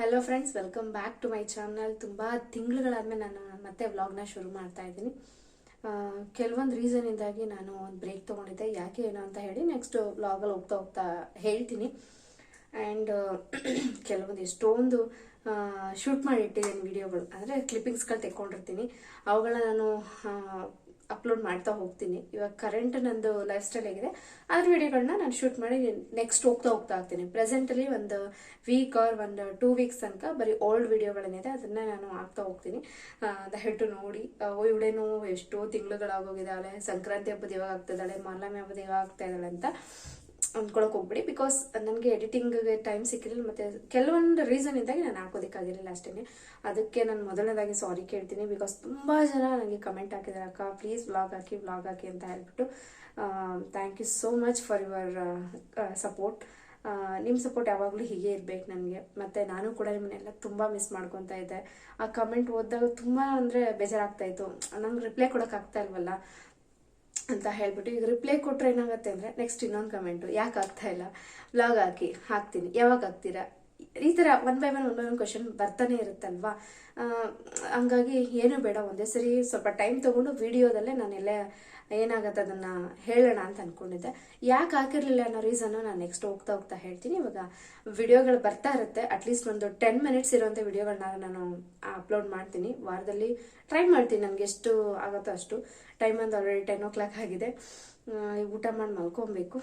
Hello friends welcome back to my channel ತುಂಬ ತಿಂಗಳುಗಳಾದ್ಮೇಲೆ ನಾನು ಮತ್ತೆ ವ್ಲಾಗ್ನ ಶುರು ಮಾಡ್ತಾ ಇದ್ದೀನಿ. ಕೆಲವೊಂದು ರೀಸನಿಂದಾಗಿ ನಾನು ಒಂದು ಬ್ರೇಕ್ ತೊಗೊಂಡಿದ್ದೆ. ಯಾಕೆ ಏನು ಅಂತ ಹೇಳಿ ನೆಕ್ಸ್ಟ್ ವ್ಲಾಗಲ್ಲಿ ಹೋಗ್ತಾ ಹೋಗ್ತಾ ಹೇಳ್ತೀನಿ. ಆ್ಯಂಡ್ ಕೆಲವೊಂದು ಎಷ್ಟೊಂದು ಶೂಟ್ ಮಾಡಿಟ್ಟಿದ್ದೀನಿ ವೀಡಿಯೋಗಳು ಅಂದರೆ ಕ್ಲಿಪ್ಪಿಂಗ್ಸ್ಗಳು ತೆಕ್ಕೊಂಡಿರ್ತೀನಿ. ಅವುಗಳನ್ನ ನಾನು ಅಪ್ಲೋಡ್ ಮಾಡ್ತಾ ಹೋಗ್ತೀನಿ. ಇವಾಗ ಕರೆಂಟ್ ನಂದು ಲೈಫ್ ಸ್ಟೈಲ್ ಆಗಿದೆ ಅದ್ರ ವಿಡಿಯೋಗಳನ್ನ ನಾನು ಶೂಟ್ ಮಾಡಿ ನೆಕ್ಸ್ಟ್ ಹೋಗ್ತಾ ಹೋಗ್ತಾ ಆಗ್ತೀನಿ ಪ್ರೆಸೆಂಟಲ್ಲಿ ಒಂದು ವೀಕ್ ಆರ್ ಒಂದು ಟೂ ವೀಕ್ಸ್ ತನಕ ಬರೀ ಓಲ್ಡ್ ವಿಡಿಯೋಗಳೇನಿದೆ ಅದನ್ನ ನಾನು ಹಾಕ್ತಾ ಹೋಗ್ತೀನಿ. ದಯವಿಟ್ಟು ನೋಡಿ. ಓ, ಇವಳೇನು ಎಷ್ಟೋ ತಿಂಗಳುಗಳಾಗೋಗಿದ್ದಾಳೆ ಸಂಕ್ರಾಂತಿ ಹಬ್ಬದ ಇವಾಗ ಆಗ್ತಿದ್ದಾಳೆ ಮಾಲಮಿ ಹಬ್ಬದ ಇವಾಗ ಆಗ್ತಾ ಇದ್ದಾಳೆ ಅಂತ. ಅಂದ್ಕೊಳಕ್ ಹೋಗ್ಬಿಡಿ ಬಿಕಾಸ್ ನನಗೆ ಎಡಿಟಿಂಗ್ಗೆ ಟೈಮ್ ಸಿಕ್ಕಿರಲಿಲ್ಲ ಮತ್ತೆ ಕೆಲವೊಂದು ರೀಸನ್ ಇದ್ದಾಗಿ ನಾನು ಹಾಕೋದಕ್ಕಾಗಿರಲಿಲ್ಲ ಅಷ್ಟೇ ಅದಕ್ಕೆ ನಾನು ಮೊದಲನೇದಾಗಿ ಸಾರಿ ಕೇಳ್ತೀನಿ ಬಿಕಾಸ್ ತುಂಬ ಜನ ನನಗೆ ಕಮೆಂಟ್ ಹಾಕಿದ್ದಾರೆ ಅಕ್ಕ ಪ್ಲೀಸ್ ವ್ಲಾಗ್ ಹಾಕಿ ವ್ಲಾಗ್ ಹಾಕಿ ಅಂತ ಹೇಳ್ಬಿಟ್ಟು thank you so much for your support ನಿಮ್ಮ ಸಪೋರ್ಟ್ ಯಾವಾಗಲೂ ಹೀಗೆ ಇರಬೇಕು ನನಗೆ. ಮತ್ತು ನಾನು ಕೂಡ ನಿಮ್ಮನ್ನೆಲ್ಲ ತುಂಬ ಮಿಸ್ ಮಾಡ್ಕೊತಾ ಇದ್ದೆ. ಆ ಕಮೆಂಟ್ ಓದಿದಾಗ ತುಂಬ ಅಂದರೆ ಬೇಜಾರಾಗ್ತಾಯಿತ್ತು ನಂಗೆ ರಿಪ್ಲೈ ಕೊಡೋಕ್ಕಾಗ್ತಾ ಇಲ್ವಲ್ಲ? ಅಂತ ಹೇಳ್ಬಿಟ್ಟು ಈಗ ರಿಪ್ಲೈ ಕೊಟ್ಟರೆ ಏನಾಗುತ್ತೆ ಅಂದರೆ ನೆಕ್ಸ್ಟ್ ಇನ್ನೊಂದು ಕಮೆಂಟು ಯಾಕೆ ಆಗ್ತಾ ಇಲ್ಲ? ಬ್ಲಾಗ್ ಹಾಕಿ, ಹಾಕ್ತೀನಿ. ಯಾವಾಗ ಹಾಕ್ತೀರಾ? ಈ ಥರ one by one one by one question ಬರ್ತಾನೆ ಇರುತ್ತಲ್ವಾ? ಹಂಗಾಗಿ ಏನು ಬೇಡ, ಒಂದೇ ಸರಿ ಸ್ವಲ್ಪ ಟೈಮ್ ತೊಗೊಂಡು ವಿಡಿಯೋದಲ್ಲೇ ನಾನೆಲ್ಲ ಏನಾಗತ್ತೆ ಅದನ್ನು ಹೇಳೋಣ ಅಂತ ಅಂದ್ಕೊಂಡಿದ್ದೆ ಯಾಕೆ ಹಾಕಿರಲಿಲ್ಲ ಅನ್ನೋ ರೀಸನ್ ನಾನು ನೆಕ್ಸ್ಟ್ ಹೋಗ್ತಾ ಹೋಗ್ತಾ ಹೇಳ್ತೀನಿ. ಇವಾಗ ವಿಡಿಯೋಗಳು ಬರ್ತಾ ಇರುತ್ತೆ. ಅಟ್ಲೀಸ್ಟ್ ಒಂದು ಟೆನ್ ಮಿನಿಟ್ಸ್ ಇರುವಂಥ ವಿಡಿಯೋಗಳನ್ನ ನಾನು ಅಪ್ಲೋಡ್ ಮಾಡ್ತೀನಿ. ವಾರದಲ್ಲಿ ಟ್ರೈ ಮಾಡ್ತೀನಿ. ನನಗೆ ಎಷ್ಟು ಆಗುತ್ತೋ ಅಷ್ಟು. ಟೈಮ್ ಒಂದು ಆಲ್ರೆಡಿ ಟೆನ್ ಓ ಕ್ಲಾಕ್ ಆಗಿದೆ ಊಟ ಮಾಡಿ ಮಲ್ಕೊಬೇಕು.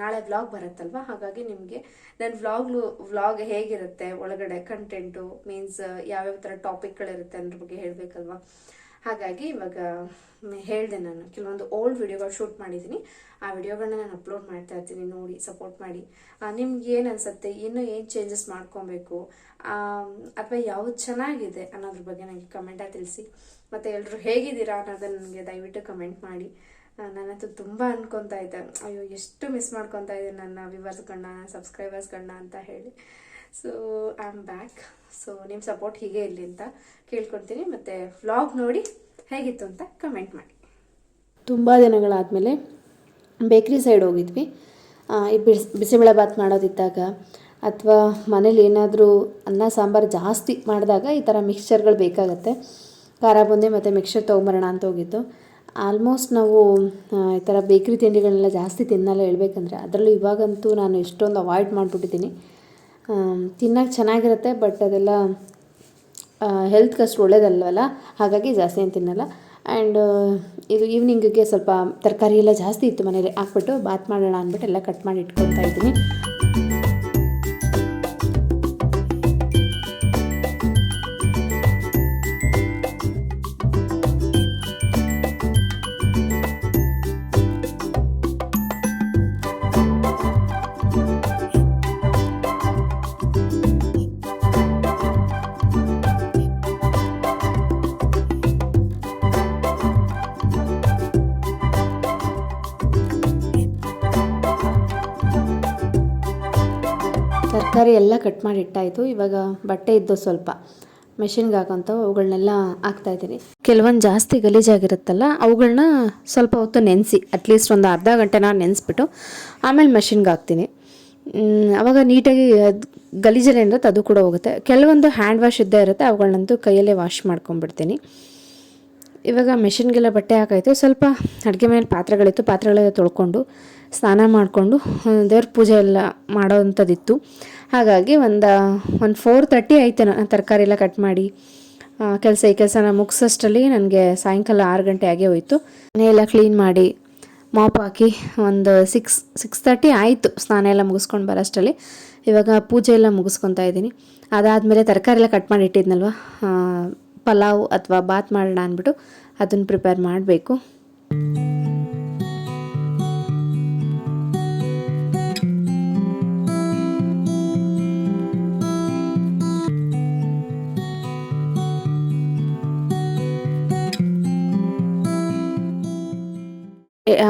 ನಾಳೆ ವ್ಲಾಗ್ ಬರುತ್ತಲ್ವಾ? ಹಾಗಾಗಿ ನಿಮಗೆ ನನ್ನ ವ್ಲಾಗ್ಲು ವ್ಲಾಗ್ ಹೇಗಿರುತ್ತೆ? ಒಳಗಡೆ ಕಂಟೆಂಟು ಮೀನ್ಸ್ ಯಾವ್ಯಾವ ಥರ ಟಾಪಿಕ್ಗಳಿರುತ್ತೆ ಅದ್ರ ಬಗ್ಗೆ ಹೇಳಬೇಕಲ್ವಾ? ಹಾಗಾಗಿ ಇವಾಗ ಹೇಳಿದೆ ನಾನು. ಕೆಲವೊಂದು ಓಲ್ಡ್ ವಿಡಿಯೋಗಳು ಶೂಟ್ ಮಾಡಿದ್ದೀನಿ ಆ ವಿಡಿಯೋಗಳನ್ನ ನಾನು ಅಪ್ಲೋಡ್ ಮಾಡ್ತಾ ಇರ್ತೀನಿ ನೋಡಿ ಸಪೋರ್ಟ್ ಮಾಡಿ. ನಿಮ್ಗೆ ಏನು ಅನ್ಸುತ್ತೆ? ಇನ್ನೂ ಏನು ಚೇಂಜಸ್ ಮಾಡ್ಕೊಬೇಕು? ಅಥವಾ ಯಾವ್ದು ಚೆನ್ನಾಗಿದೆ ಅನ್ನೋದ್ರ ಬಗ್ಗೆ ನನಗೆ ಕಮೆಂಟಾಗಿ ತಿಳಿಸಿ. ಮತ್ತು ಎಲ್ಲರೂ ಹೇಗಿದ್ದೀರಾ ಅನ್ನೋದನ್ನ ನನಗೆ ದಯವಿಟ್ಟು ಕಮೆಂಟ್ ಮಾಡಿ. ನಾನಂತೂ ತುಂಬ ಅನ್ಕೊತಾ ಇದ್ದೆ. ಅಯ್ಯೋ, ಎಷ್ಟು ಮಿಸ್ ಮಾಡ್ಕೊತಾ ಇದ್ದೆ ನನ್ನ ವ್ಯೂವರ್ಸ್ಗಳನ್ನ ಸಬ್ಸ್ಕ್ರೈಬರ್ಸ್ಗಳನ್ನ ಅಂತ ಹೇಳಿ. So I am back so ನಿಮ್ಮ ಸಪೋರ್ಟ್ ಹೀಗೆ ಇರಲಿ ಅಂತ ಕೇಳ್ಕೊತೀನಿ. ಮತ್ತು ವ್ಲಾಗ್ ನೋಡಿ ಹೇಗಿತ್ತು ಅಂತ ಕಮೆಂಟ್ ಮಾಡಿ. ತುಂಬ ದಿನಗಳಾದಮೇಲೆ ಬೇಕ್ರಿ ಸೈಡ್ ಹೋಗಿದ್ವಿ. ಈ ಬಿಸಿ, ಬಿಸಿಬೇಳೆ ಬಾತ್ ಮಾಡೋದಿದ್ದಾಗ ಅಥವಾ ಮನೇಲಿ ಏನಾದರೂ ಅನ್ನ, ಸಾಂಬಾರು ಜಾಸ್ತಿ ಮಾಡಿದಾಗ ಈ ಥರ ಮಿಕ್ಸ್ಚರ್ಗಳು ಬೇಕಾಗತ್ತೆ. ಖಾರ ಬುಂದಿ ಮತ್ತು ಮಿಕ್ಸ್ಚರ್ ತೊಗೊಂಬರೋಣ ಅಂತ ಹೋಗಿದ್ದು. ಆಲ್ಮೋಸ್ಟ್ ನಾವು ಈ ಥರ ಬೇಕ್ರಿ ತಿಂಡಿಗಳನ್ನೆಲ್ಲ ಜಾಸ್ತಿ ತಿನ್ನಲ್ಲ ಹೇಳ್ಬೇಕಂದ್ರೆ ಅದರಲ್ಲೂ ಇವಾಗಂತೂ ನಾನು ಎಷ್ಟೊಂದು ಅವಾಯ್ಡ್ ಮಾಡಿಬಿಟ್ಟಿದ್ದೀನಿ. ತಿನ್ನೋಕೆ ಚೆನ್ನಾಗಿರುತ್ತೆ ಬಟ್ ಅದೆಲ್ಲ ಹೆಲ್ತ್ಗೆ ಅಷ್ಟು ಒಳ್ಳೇದಲ್ವಲ್ಲ? ಹಾಗಾಗಿ ಜಾಸ್ತಿ ಏನು ತಿನ್ನಲ್ಲ ಆ್ಯಂಡ್ ಇದು ಈವ್ನಿಂಗಿಗೆ ಸ್ವಲ್ಪ ತರಕಾರಿ ಎಲ್ಲ ಜಾಸ್ತಿ ಇತ್ತು ಮನೇಲಿ. ಹಾಕ್ಬಿಟ್ಟು ಬಾತ್ ಮಾಡೋಣ ಅಂದ್ಬಿಟ್ಟು ಎಲ್ಲ ಕಟ್ ಮಾಡಿ ಇಟ್ಕೊಳ್ತಾ ಇದ್ದೀನಿ. ತರಕಾರಿ ಎಲ್ಲ ಕಟ್ ಮಾಡಿ ಇಟ್ಟಾಯಿತು. ಇವಾಗ ಬಟ್ಟೆ ಇದ್ದು ಸ್ವಲ್ಪ ಮೆಷಿನ್ಗೆ ಹಾಕೋಂಥ ಅವುಗಳನ್ನೆಲ್ಲ ಹಾಕ್ತಾ ಇದ್ದೀನಿ. ಕೆಲವೊಂದು ಜಾಸ್ತಿ ಗಲೀಜಾಗಿರುತ್ತಲ್ಲ ಅವುಗಳನ್ನ ಸ್ವಲ್ಪ ಹೊತ್ತು ನೆನೆಸಿ ಅಟ್ಲೀಸ್ಟ್ ಒಂದು ಅರ್ಧ ಗಂಟೆನ ನೆನೆಸ್ಬಿಟ್ಟು ಆಮೇಲೆ ಮೆಷಿನ್ಗೆ ಹಾಕ್ತೀನಿ. ಅವಾಗ ನೀಟಾಗಿ ಅದು ಗಲೀಜಲ್ಲಿ ಏನಿರುತ್ತೆ ಅದು ಕೂಡ ಹೋಗುತ್ತೆ. ಕೆಲವೊಂದು ಹ್ಯಾಂಡ್ ವಾಶ್ ಇದ್ದೇ ಇರುತ್ತೆ, ಅವುಗಳನ್ನಂತೂ ಕೈಯಲ್ಲೇ ವಾಶ್ ಮಾಡ್ಕೊಂಡ್ಬಿಡ್ತೀನಿ. ಇವಾಗ ಮೆಷಿನ್ಗೆಲ್ಲ ಬಟ್ಟೆ ಹಾಕೈತೆ ಸ್ವಲ್ಪ ಅಡುಗೆ ಮೇಲೆ ಪಾತ್ರೆಗಳಿತ್ತು, ಪಾತ್ರೆಗಳೆಲ್ಲ ತೊಳ್ಕೊಂಡು, ಸ್ನಾನ ಮಾಡಿಕೊಂಡು, ದೇವ್ರ ಪೂಜೆ ಎಲ್ಲ ಮಾಡೋವಂಥದ್ದಿತ್ತು. ಹಾಗಾಗಿ ಒಂದು ಒಂದು ಫೋರ್ ತರ್ಟಿ ಐತೆ ನಾನು ತರಕಾರಿ ಎಲ್ಲ ಕಟ್ ಮಾಡಿ. ಕೆಲಸ, ಈ ಕೆಲಸನ ಮುಗಿಸೋಷ್ಟರಲ್ಲಿ ನನಗೆ ಸಾಯಂಕಾಲ ಆರು ಗಂಟೆ ಆಗೇ ಹೋಯಿತು. ಮನೆಯೆಲ್ಲ ಕ್ಲೀನ್ ಮಾಡಿ ಮಾಪ್ ಹಾಕಿ ಒಂದು ಸಿಕ್ಸ್ ಸಿಕ್ಸ್ ತರ್ಟಿ ಆಯಿತು ಸ್ನಾನ ಎಲ್ಲ ಮುಗಿಸ್ಕೊಂಡು ಬರೋಷ್ಟರಲ್ಲಿ. ಇವಾಗ ಪೂಜೆ ಎಲ್ಲ ಮುಗಿಸ್ಕೊತಾ ಇದ್ದೀನಿ. ಅದಾದಮೇಲೆ ತರಕಾರಿ ಎಲ್ಲ ಕಟ್ ಮಾಡಿ ಇಟ್ಟಿದ್ನಲ್ವ? ಪಲಾವ್ ಅಥವಾ ಬಾತ್ ಮಾಡೋಣ ಅಂದ್ಬಿಟ್ಟು ಅದನ್ನು ಪ್ರಿಪೇರ್ ಮಾಡಬೇಕು.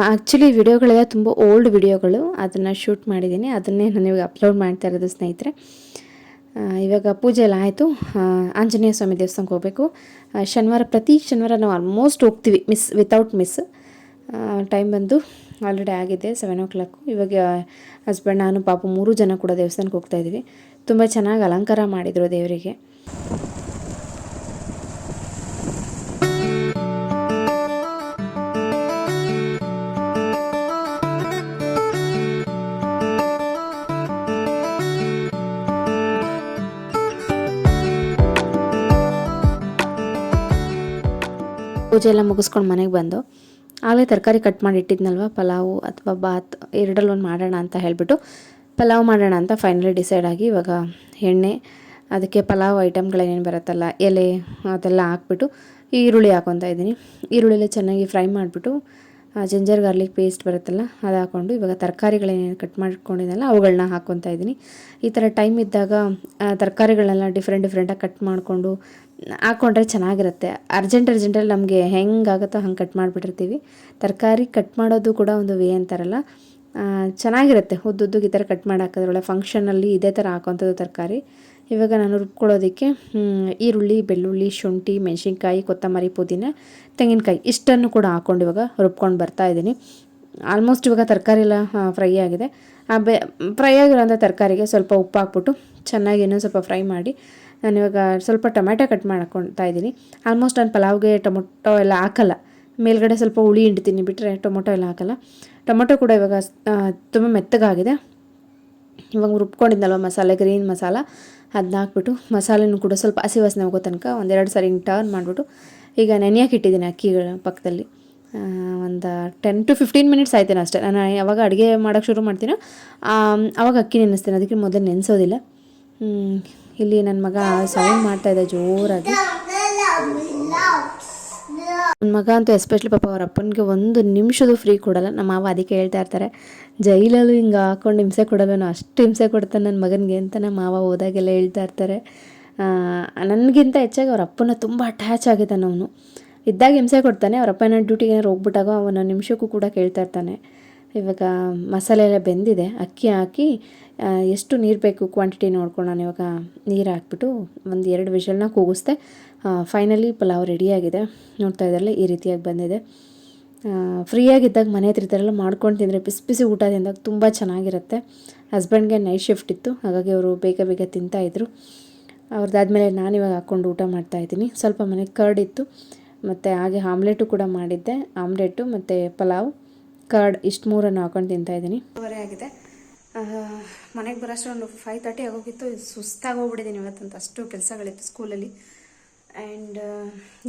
ಆ್ಯಕ್ಚುಲಿ ವಿಡಿಯೋಗಳೆಲ್ಲ ತುಂಬ ಓಲ್ಡ್ ವಿಡಿಯೋಗಳು. ಅದನ್ನು ಶೂಟ್ ಮಾಡಿದ್ದೀನಿ. ಅದನ್ನೇ ನಾನು ಇವಾಗ ಅಪ್ಲೋಡ್ ಮಾಡ್ತಾ ಇರೋದು ಸ್ನೇಹಿತರೆ. ಇವಾಗ ಪೂಜೆ ಎಲ್ಲ ಆಯಿತು. ಆಂಜನೇಯ ಸ್ವಾಮಿ ದೇವಸ್ಥಾನಕ್ಕೆ ಹೋಗಬೇಕು. ಶನಿವಾರ, ಪ್ರತಿ ಶನಿವಾರ ನಾವು ಆಲ್ಮೋಸ್ಟ್ ಹೋಗ್ತೀವಿ. ಮಿಸ್ ವಿತೌಟ್ ಮಿಸ್ ಟೈಮ್ ಬಂದು ಆಲ್ರೆಡಿ ಆಗಿದೆ ಸೆವೆನ್ ಓ ಕ್ಲಾಕು ಇವಾಗ ಹಸ್ಬೆಂಡ್ ನಾನು, ಪಾಪು ಮೂರು ಜನ ಕೂಡ ದೇವಸ್ಥಾನಕ್ಕೆ ಹೋಗ್ತಾ ಇದ್ದೀವಿ. ತುಂಬ ಚೆನ್ನಾಗಿ ಅಲಂಕಾರ ಮಾಡಿದರು ದೇವರಿಗೆ. ಪೂಜೆ ಎಲ್ಲ ಮುಗಿಸ್ಕೊಂಡು ಮನೆಗೆ ಬಂದು, ಆಗಲೇ ತರಕಾರಿ ಕಟ್ ಮಾಡಿ ಇಟ್ಟಿದ್ನಲ್ವ, ಪಲಾವು ಅಥವಾ ಬಾತ್ ಎರಡಲ್ಲಿ ಒಂದು ಮಾಡೋಣ ಅಂತ ಹೇಳಿಬಿಟ್ಟು ಪಲಾವ್ ಮಾಡೋಣ ಅಂತ ಫೈನಲಿ ಡಿಸೈಡ್ ಆಗಿ ಇವಾಗ ಎಣ್ಣೆ, ಅದಕ್ಕೆ ಪಲಾವ್ ಐಟಮ್ಗಳೇನೇನು ಬರುತ್ತಲ್ಲ, ಎಲೆ ಅದೆಲ್ಲ ಹಾಕ್ಬಿಟ್ಟು ಈರುಳ್ಳಿ ಹಾಕೊತಾ ಇದ್ದೀನಿ. ಈರುಳ್ಳಿಯಲ್ಲಿ ಚೆನ್ನಾಗಿ ಫ್ರೈ ಮಾಡಿಬಿಟ್ಟು ಜಿಂಜರ್ ಗಾರ್ಲಿಕ್ ಪೇಸ್ಟ್ ಬರುತ್ತಲ್ಲ, ಅದು ಹಾಕ್ಕೊಂಡು ಇವಾಗ ತರಕಾರಿಗಳೇನೇನು ಕಟ್ ಮಾಡ್ಕೊಂಡಿದ್ದಲ್ಲ ಅವುಗಳನ್ನ ಹಾಕ್ಕೊತಾ ಇದ್ದೀನಿ. ಈ ಥರ ಟೈಮ್ ಇದ್ದಾಗ ತರಕಾರಿಗಳನ್ನೆಲ್ಲ ಡಿಫ್ರೆಂಟ್ ಡಿಫ್ರೆಂಟಾಗಿ ಕಟ್ ಮಾಡಿಕೊಂಡು ಹಾಕ್ಕೊಂಡ್ರೆ ಚೆನ್ನಾಗಿರುತ್ತೆ. ಅರ್ಜೆಂಟ್ ಅರ್ಜೆಂಟಲ್ಲಿ ನಮಗೆ ಹೆಂಗಾಗುತ್ತೋ ಹಂಗೆ ಕಟ್ ಮಾಡಿಬಿಟ್ಟಿರ್ತೀವಿ. ತರಕಾರಿ ಕಟ್ ಮಾಡೋದು ಕೂಡ ಒಂದು ವೇ ಅಂತಾರಲ್ಲ. ಚೆನ್ನಾಗಿರುತ್ತೆ. ಉದ್ದುದ್ದಗೆ ಈ ಥರ ಕಟ್ ಮಾಡಿ ಹಾಕೋದ್ರೊಳಗೆ ಫಂಕ್ಷನಲ್ಲಿ ಇದೇ ಥರ ಹಾಕೋಂಥದ್ದು ತರಕಾರಿ. ಇವಾಗ ನಾನು ರುಬ್ಕೊಳ್ಳೋದಕ್ಕೆ ಈರುಳ್ಳಿ, ಬೆಳ್ಳುಳ್ಳಿ, ಶುಂಠಿ, ಮೆಣಸಿನ್ಕಾಯಿ, ಕೊತ್ತಂಬರಿ, ಪುದೀನ, ತೆಂಗಿನಕಾಯಿ ಇಷ್ಟನ್ನು ಕೂಡ ಹಾಕ್ಕೊಂಡು ಇವಾಗ ರುಬ್ಕೊಂಡು ಬರ್ತಾ ಇದ್ದೀನಿ. ಆಲ್ಮೋಸ್ಟ್ ಇವಾಗ ತರಕಾರಿ ಎಲ್ಲ ಫ್ರೈ ಆಗಿದೆ. ಆ, ಬೆ ಫ್ರೈ ಆಗಿರೋಂಥ ತರಕಾರಿಗೆ ಸ್ವಲ್ಪ ಉಪ್ಪು ಹಾಕ್ಬಿಟ್ಟು ಚೆನ್ನಾಗಿ ಇನ್ನೊಂದು ಸ್ವಲ್ಪ ಫ್ರೈ ಮಾಡಿ ನಾನು ಇವಾಗ ಸ್ವಲ್ಪ ಟೊಮ್ಯಾಟೊ ಕಟ್ ಮಾಡ್ಕೊಳ್ತಾ ಇದ್ದೀನಿ. ಆಲ್ಮೋಸ್ಟ್ ನಾನು ಪಲಾವ್ಗೆ ಟೊಮೊಟೊ ಎಲ್ಲ ಹಾಕಲ್ಲ. ಮೇಲ್ಗಡೆ ಸ್ವಲ್ಪ ಹುಳಿ ಹಿಂಡ್ತೀನಿ ಬಿಟ್ಟರೆ ಟೊಮೊಟೊ ಎಲ್ಲ ಹಾಕಲ್ಲ. ಟೊಮೊಟೊ ಕೂಡ ಇವಾಗ ತುಂಬ ಮೆತ್ತಗಾಗಿದೆ. ಇವಾಗ ರುಬ್ಕೊಂಡಿದ್ನಲ್ವ ಮಸಾಲೆ ಗ್ರೀನ್ ಮಸಾಲ. ಅದನ್ನ ಹಾಕ್ಬಿಟ್ಟು ಮಸಾಲೆನೂ ಕೂಡ ಸ್ವಲ್ಪ ಹಸಿ ವಾಸನೆ ಹೋಗೋ ತನಕ ಒಂದೆರಡು ಸಾರಿ ಹಿಂಗೆ ಟರ್ನ್ ಮಾಡಿಬಿಟ್ಟು ಈಗ ನೆನೆಯಕ್ಕೆ ಇಟ್ಟಿದ್ದೀನಿ ಅಕ್ಕಿಗಳ ಪಕ್ಕದಲ್ಲಿ. ಒಂದು ಟೆನ್ ಟು ಫಿಫ್ಟೀನ್ ಮಿನಿಟ್ಸ್ ಆಯ್ತೇನೆ ಅಷ್ಟೇ. ನಾನು ಯಾವಾಗ ಅಡುಗೆ ಮಾಡೋಕ್ಕೆ ಶುರು ಮಾಡ್ತೀನೋ ಆವಾಗ ಅಕ್ಕಿ ನೆನೆಸ್ತೀನಿ. ಅದಕ್ಕೆ ಮೊದಲು ನೆನೆಸೋದಿಲ್ಲ. ಇಲ್ಲಿ ನನ್ನ ಮಗ ಸೌಂಡ್ ಮಾಡ್ತಾ ಇದೆ ಜೋರಾಗಿ. ನನ್ನ ಮಗ ಅಂತೂ ಎಸ್ಪೆಷಲಿ ಪಾಪ ಅವ್ರ ಅಪ್ಪನಿಗೆ ಒಂದು ನಿಮಿಷದ ಫ್ರೀ ಕೊಡಲ್ಲ. ನಮ್ಮ ಮಾವ ಅದಕ್ಕೆ ಹೇಳ್ತಾ ಇರ್ತಾರೆ, ಜೈಲಲ್ಲೂ ಹಿಂಗೆ ಹಾಕೊಂಡು ಹಿಂಸೆ ಕೊಡೋವೇನೋ ಅಷ್ಟು ಹಿಂಸೆ ಕೊಡ್ತಾನೆ ನನ್ನ ಮಗನಿಗೆ ಅಂತ ನಮ್ಮ ಮಾವ ಹೋದಾಗೆಲ್ಲ ಹೇಳ್ತಾ ಇರ್ತಾರೆ. ನನಗಿಂತ ಹೆಚ್ಚಾಗಿ ಅವ್ರ ಅಪ್ಪನ ತುಂಬ ಅಟ್ಯಾಚ್ ಆಗಿದ್ದಾನೆ ಅವನು. ಇದ್ದಾಗ ಹಿಂಸೆ ಕೊಡ್ತಾನೆ, ಅವ್ರ ಅಪ್ಪನ ಡ್ಯೂಟಿಗೆ ಏನಾರು ಹೋಗ್ಬಿಟ್ಟಾಗ ಅವನ ನಿಮಿಷಕ್ಕೂ ಕೂಡ ಕೇಳ್ತಾ ಇರ್ತಾನೆ. ಇವಾಗ ಮಸಾಲೆ ಎಲ್ಲ ಬೆಂದಿದೆ, ಅಕ್ಕಿ ಹಾಕಿ ಎಷ್ಟು ನೀರು ಬೇಕು ಕ್ವಾಂಟಿಟಿ ನೋಡ್ಕೊಂಡು ನಾನು ಇವಾಗ ನೀರು ಹಾಕ್ಬಿಟ್ಟು ಒಂದು ಎರಡು ವಿಷಲ್ನ ಕೂಗಿಸ್ದೆ. ಫೈನಲಿ ಪಲಾವ್ ರೆಡಿಯಾಗಿದೆ ನೋಡ್ತಾ ಇದ್ದಾರಲ್ಲ ಈ ರೀತಿಯಾಗಿ ಬಂದಿದೆ. ಫ್ರೀಯಾಗಿದ್ದಾಗ ಮನೆ ಹತ್ರ ಥರ ಮಾಡ್ಕೊಂಡು ತಿಂದರೆ ಬಿಸಿ ಬಿಸಿ ಊಟ ತಿಂದಾಗ ತುಂಬ ಚೆನ್ನಾಗಿರುತ್ತೆ. ಹಸ್ಬೆಂಡ್ಗೆ ನೈಟ್ ಶಿಫ್ಟ್ ಇತ್ತು, ಹಾಗಾಗಿ ಅವರು ಬೇಗ ಬೇಗ ತಿಂತಾಯಿದ್ರು ಅವ್ರದ್ದಾದಮೇಲೆ ನಾನು ಇವಾಗ ಹಾಕ್ಕೊಂಡು ಊಟ ಮಾಡ್ತಾಯಿದ್ದೀನಿ ಸ್ವಲ್ಪ ಮನೆಗೆ ಕರ್ಡ್ ಇತ್ತು, ಮತ್ತು ಹಾಗೆ ಆಮ್ಲೆಟು ಕೂಡ ಮಾಡಿದ್ದೆ. ಆಮ್ಲೆಟು ಮತ್ತು ಪಲಾವ್ ಕರ್ಡ್ ಇಷ್ಟು ಮೂರನ್ನು ಹಾಕೊಂಡು ತಿಂತಾಯಿದ್ದೀನಿ ಆಗಿದೆ. ಮನೆಗೆ ಬರೋಷ್ಟು ಒಂದು ಫೈವ್ ತರ್ಟಿ ಆಗೋಗಿತ್ತು. ಸುಸ್ತಾಗಿ ಹೋಗ್ಬಿಟ್ಟಿದ್ದೀನಿ ಇವತ್ತಂತ. ಅಷ್ಟು ಕೆಲಸಗಳಿತ್ತು ಸ್ಕೂಲಲ್ಲಿ ಆ್ಯಂಡ್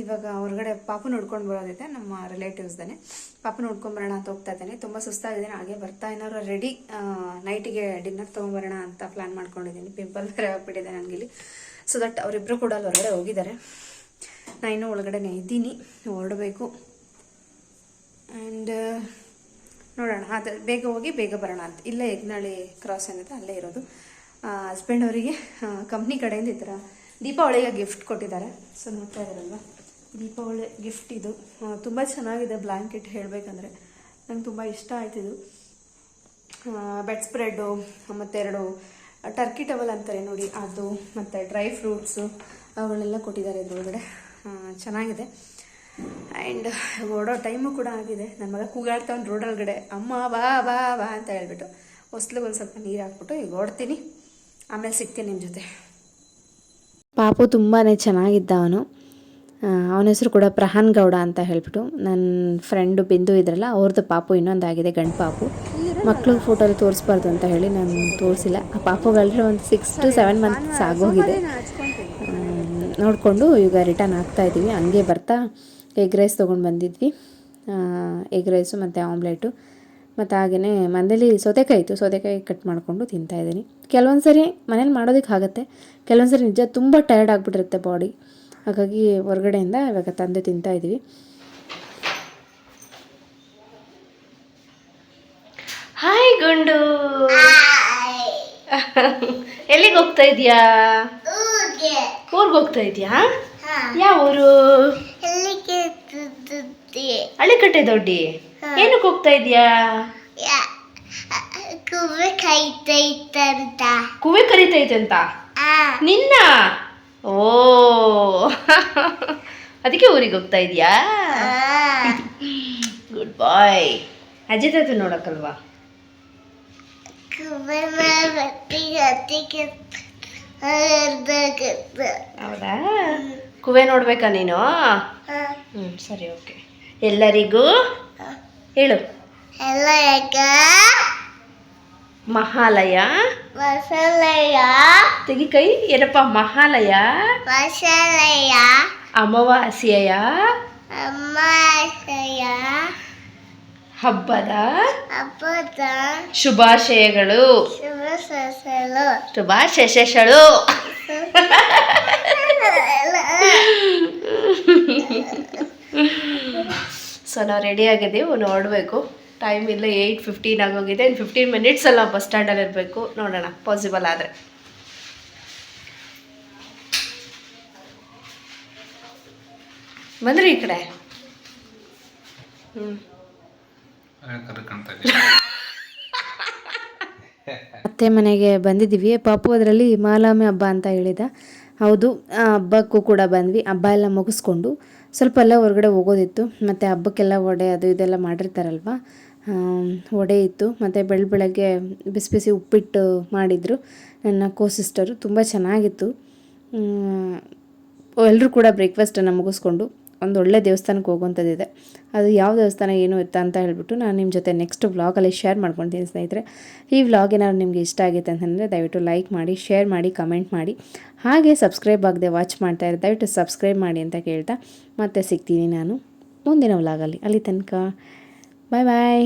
ಇವಾಗ ಹೊರಗಡೆ ಪಾಪು ನೋಡ್ಕೊಂಡು ಬರೋದಿದೆ ನಮ್ಮ ರಿಲೇಟಿವ್ಸ್ದೇ ಪಾಪು ನೋಡ್ಕೊಂಡು ಬರೋಣ ಅಂತ ಹೋಗ್ತಾ ಇದ್ದೇನೆ. ತುಂಬ ಸುಸ್ತಾಗಿದ್ದೀನಿ ಹಾಗೆ ಬರ್ತಾ ಏನಾದ್ರು ರೆಡಿ ನೈಟಿಗೆ ಡಿನ್ನರ್ ತೊಗೊಂಬರೋಣ ಅಂತ ಪ್ಲ್ಯಾನ್ ಮಾಡ್ಕೊಂಡಿದ್ದೀನಿ ಪಿಂಪಲ್ ಬೇರೆ ಆಗ್ಬಿಟ್ಟಿದೆ ಇಲ್ಲಿ ಸೊ ದಟ್ ಅವರಿಬ್ಬರು ಕೂಡ ಅಲ್ಲಿ ಹೊರಗಡೆ ಹೋಗಿದ್ದಾರೆ. ನಾನು ಇನ್ನೂ ಒಳಗಡೆನೇ ಇದ್ದೀನಿ. ಹೊರಡಬೇಕು. ಆ್ಯಂಡ್ ನೋಡೋಣ. ಅದು, ಬೇಗ ಹೋಗಿ ಬೇಗ ಬರೋಣ ಅಂತ. ಇಲ್ಲೇ ಯಜ್ಞಾಳಿ ಕ್ರಾಸ್ ಏನಿದೆ, ಅಲ್ಲೇ ಇರೋದು. ಹಸ್ಬೆಂಡ್ ಅವರಿಗೆ ಕಂಪ್ನಿ ಕಡೆಯಿಂದ ಈ ಥರ ದೀಪಾವಳಿಗೆ ಗಿಫ್ಟ್ ಕೊಟ್ಟಿದ್ದಾರೆ. ಸೊ, ನೋಡ್ತಾ ಇದ್ದಾರಲ್ವ? ದೀಪಾವಳಿ ಗಿಫ್ಟ್ ಇದು. ತುಂಬ ಚೆನ್ನಾಗಿದೆ ಬ್ಲ್ಯಾಂಕೆಟ್ ಹೇಳಬೇಕಂದ್ರೆ. ನಂಗೆ ತುಂಬ ಇಷ್ಟ ಆಯ್ತು ಇದು. ಬೆಡ್ ಸ್ಪ್ರೆಡ್ಡು ಮತ್ತೆರಡು ಟರ್ಕಿ ಟವಲ್ ಅಂತಾರೆ ನೋಡಿ, ಅದು, ಮತ್ತು ಡ್ರೈ ಫ್ರೂಟ್ಸು ಅವುಗಳೆಲ್ಲ ಕೊಟ್ಟಿದ್ದಾರೆ ಇದ್ರೊಳಗಡೆ. ಚೆನ್ನಾಗಿದೆ. ಆ್ಯಂಡ್ ಓಡೋ ಟೈಮು ಕೂಡ ಆಗಿದೆ. ನನ್ನ ಮಗ ಕೂಗಾಡ್ತಾವ್ನು ರೋಡೊಳಗಡೆ ಅಮ್ಮ ಬಾ ಬಾ ಬಾ ಅಂತ ಹೇಳ್ಬಿಟ್ಟು ಹೊಸ್ಲಿಗೆ ಒಂದು ಸ್ವಲ್ಪ ನೀರು ಹಾಕ್ಬಿಟ್ಟು ಈಗ ಓಡ್ತೀನಿ ಆಮೇಲೆ ಸಿಗ್ತೀನಿ ನಿಮ್ಮ ಜೊತೆ. ಪಾಪು ತುಂಬಾ ಚೆನ್ನಾಗಿದ್ದ ಅವನು. ಅವನ ಹೆಸರು ಕೂಡ ಪ್ರಹಾನ್ ಗೌಡ ಅಂತ ಹೇಳ್ಬಿಟ್ಟು ನನ್ನ ಫ್ರೆಂಡು ಬಿಂದು ಇದ್ರಲ್ಲ ಅವ್ರದ್ದು ಪಾಪು ಇನ್ನೊಂದಾಗಿದೆ ಗಂಡು ಪಾಪು. ಮಕ್ಕಳು ಫೋಟೋಲಿ ತೋರಿಸ್ಬಾರ್ದು ಅಂತ ಹೇಳಿ ನಾನು ತೋರಿಸಿಲ್ಲ. ಆ ಪಾಪುಗಳ್ರೆ ಒಂದು ಸಿಕ್ಸ್ ಟು ಸೆವೆನ್ ಮಂತ್ಸ್ ಆಗೋಗಿದೆ. ನೋಡಿಕೊಂಡು ಈಗ ರಿಟರ್ನ್ ಆಗ್ತಾ ಇದ್ದೀವಿ ಹಂಗೆ ಬರ್ತಾ ಎಗ್ ರೈಸ್ ತೊಗೊಂಡು ಬಂದಿದ್ವಿ. ಎಗ್ ರೈಸು ಮತ್ತು ಆಮ್ಲೆಟು. ಮತ್ತು ಹಾಗೆಯೇ ಮನೇಲಿ ಸೌತೆಕಾಯಿ ಇತ್ತು. ಸೌತೆಕಾಯಿ ಕಟ್ ಮಾಡಿಕೊಂಡು ತಿಂತಾಯಿದ್ದೀನಿ ಕೆಲವೊಂದು ಸರಿ ಮನೇಲಿ ಮಾಡೋದಕ್ಕೆ ಆಗುತ್ತೆ. ಕೆಲವೊಂದು ಸರಿ ನಿಜ ತುಂಬ ಟಯರ್ಡ್ ಆಗಿಬಿಟ್ಟಿರುತ್ತೆ ಬಾಡಿ ಹಾಗಾಗಿ ಹೊರಗಡೆಯಿಂದ ಇವಾಗ ತಂದು ತಿಂತಾಯಿದ್ವಿ ಹಾಯ್ ಗುಂಡು. ಎಲ್ಲಿಗೆ ಹೋಗ್ತಾ ಇದೀಯಾ? ಊರ್ಗೆ. ಹೋಗ್ತಾ ಇದೀಯಾ? ಯಾವ ಊರು ಹಳ್ಳಿಕಟ್ಟೆ ದೊಡ್ಡಿ. ಏನಕ್ಕೆ ಹೋಗ್ತಾ ಇದೀಯಾ? ಕುವೆ ಕೈತೈತಂತ. ಕುವೆ ಕರಿತೈತೆ ಅಂತ ನಿನ್ನ? ಓ. ಅದಕ್ಕೆ ಊರಿಗೆ ಹೋಗ್ತಾ ಇದೀಯಾ? ಗುಡ್ ಬಾಯ್ ಅಜ್ಜಿ ತಾತ ನೋಡಕ್ಕಲ್ವಾ? ಹೌದಾ? ಕುವೆ ನೋಡ್ಬೇಕಾ ನೀನು? ಹ್ಮ್ ಸರಿ ಓಕೆ ಎಲ್ಲರಿಗೂ ಹೇಳು. ಎಲ್ಲ ಮಹಾಲಯ. ವಸಲಯ್ಯ ತೆಗಿ ಕೈ ಏನಪ್ಪ ಮಹಾಲಯ? ವಸಲಯ್ಯ ಅಮಾವಾಸ್ಯೆಯ. ಅಮಾವಾಸ್ಯ ಹಬ್ಬದ ಹಬ್ಬದ ಶುಭಾಶಯಗಳು. ಶುಭಾಶಯಗಳು. ಶುಭಾಶಯಗಳು. ಸೊ ನಾವು ರೆಡಿ ಆಗಿದ್ದೀವಿ ನೋಡಬೇಕು. ಟೈಮ್ ಇಲ್ಲ ಏಯ್ಟ್ ಫಿಫ್ಟೀನ್ ಆಗೋಗಿದೆ. ಇನ್ನು ಫಿಫ್ಟೀನ್ ಮಿನಿಟ್ಸಲ್ಲಿ ನಾವು ಬಸ್ ಸ್ಟ್ಯಾಂಡಲ್ಲಿ ಇರಬೇಕು. ನೋಡೋಣ. ಪಾಸಿಬಲ್ ಆದರೆ. ಬಂದ್ರಿ ಈ ಕಡೆ? ಹ್ಞೂ ಅತ್ತೆ ಮನೆಗೆ ಬಂದಿದ್ದೀವಿ. ಪಾಪು ಅದರಲ್ಲಿ ಮಾಲಾಮೆ ಹಬ್ಬ ಅಂತ ಹೇಳಿದ. ಹೌದು ಆ ಹಬ್ಬಕ್ಕೂ ಕೂಡ ಬಂದ್ವಿ. ಹಬ್ಬ ಎಲ್ಲ ಮುಗಿಸ್ಕೊಂಡು. ಸ್ವಲ್ಪ ಎಲ್ಲ ಹೊರಗಡೆ ಹೋಗೋದಿತ್ತು. ಮತ್ತು ಹಬ್ಬಕ್ಕೆಲ್ಲ ವಡೆ ಅದು ಇದೆಲ್ಲ ಮಾಡಿರ್ತಾರಲ್ವ? ವಡೆ ಇತ್ತು. ಮತ್ತು ಬೆಳ ಬೆಳಗ್ಗೆ ಬಿಸಿ ಬಿಸಿ ಉಪ್ಪಿಟ್ಟು ಮಾಡಿದರು. ನನ್ನ ಕೋ ಸಿಸ್ಟರು ತುಂಬ ಚೆನ್ನಾಗಿತ್ತು. ಎಲ್ಲರೂ ಕೂಡ ಬ್ರೇಕ್ಫಾಸ್ಟನ್ನು ಮುಗಿಸ್ಕೊಂಡು ಒಂದು ಒಳ್ಳೆ ದೇವಸ್ಥಾನಕ್ಕೆ ಹೋಗುವಂಥದ್ದಿದೆ. ಅದು ಯಾವ ದೇವಸ್ಥಾನ ಏನು ಇತ್ತ ಅಂತ ಹೇಳ್ಬಿಟ್ಟು ನಾನು ನಿಮ್ಮ ಜೊತೆ ನೆಕ್ಸ್ಟ್ ವ್ಲಾಗಲ್ಲಿ ಶೇರ್ ಮಾಡ್ಕೊಳ್ತೀನಿ ಸ್ನೇಹಿತರೆ. ಈ ವ್ಲಾಗ್ ಏನಾದ್ರು ನಿಮಗೆ ಇಷ್ಟ ಆಗಿತ್ತು ಅಂತಂದರೆ ದಯವಿಟ್ಟು ಲೈಕ್ ಮಾಡಿ ಶೇರ್ ಮಾಡಿ ಕಮೆಂಟ್ ಮಾಡಿ. ಹಾಗೆ ಸಬ್ಸ್ಕ್ರೈಬ್ ಆಗದೆ ವಾಚ್ ಮಾಡ್ತಾ ಇರಿ ದಯವಿಟ್ಟು ಸಬ್ಸ್ಕ್ರೈಬ್ ಮಾಡಿ ಅಂತ ಕೇಳ್ತಾ ಮತ್ತೆ ಸಿಗ್ತೀನಿ ನಾನು ಮುಂದಿನ ವ್ಲಾಗಲ್ಲಿ ಅಲ್ಲಿ. ತನಕ ಬಾಯ್ ಬಾಯ್